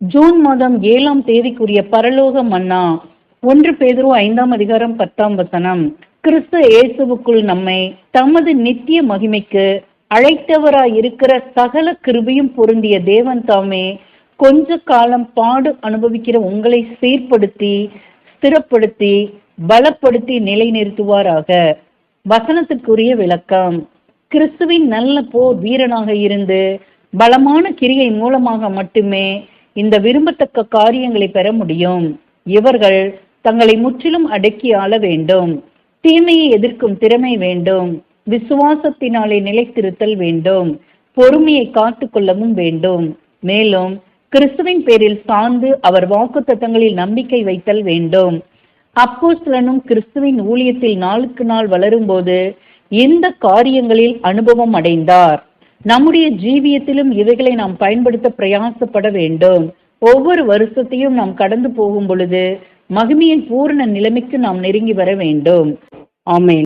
June மாதம் ஏழாம் தேதிக்குரிய பரலோக மன்னா ஒன்று பேதுரு ஐந்தாம் அதிகாரம் பத்தாம் வசனம். கிறிஸ்து இயேசுவுக்குள் நம்மை தமது நித்திய மகிமைக்கு அழைத்தவராய் இருக்கிற சகல கிருபையும் பொருந்திய தேவன் தாமே கொஞ்ச காலம் பாடு அனுபவிக்கிற உங்களை சீர்படுத்தி ஸ்திரப்படுத்தி பலப்படுத்தி நிலைநிறுத்துவாராக. வசனத்துக்குரிய விளக்கம். கிறிஸ்துவின் நல்ல போர் வீரனாக இருந்து பலமான கிரியை மூலமாக மட்டுமே இந்த விரும்பத்தக்க காரியங்களை பெற முடியும். இவர்கள் தங்களை முற்றிலும் அடக்கி ஆள வேண்டும். தீமையை எதிர்க்கும் திறமை வேண்டும். விசுவாசத்தினாலே நிலைத்திருத்தல் வேண்டும். பொறுமையை காத்துக்கொள்ளவும் வேண்டும். மேலும் கிறிஸ்துவின் பேரில் சார்ந்து அவர் வாக்குத்தத்தங்களில் நம்பிக்கை வைத்தல் வேண்டும். அப்போஸ்தலனும் கிறிஸ்துவின் ஊழியத்தில் நாளுக்கு நாள் வளரும்போது எந்த காரியங்களில் அனுபவம் அடைந்தார்? நம்முடைய ஜீவியத்திலும் இவைகளை நாம் பயன்படுத்த பிரயாசப்பட வேண்டும். ஒவ்வொரு வருஷத்தையும் நாம் கடந்து போகும் பொழுது மகிமையின் பூரண நிலைமைக்கு நாம் நெருங்கி வர வேண்டும். ஆமேன்.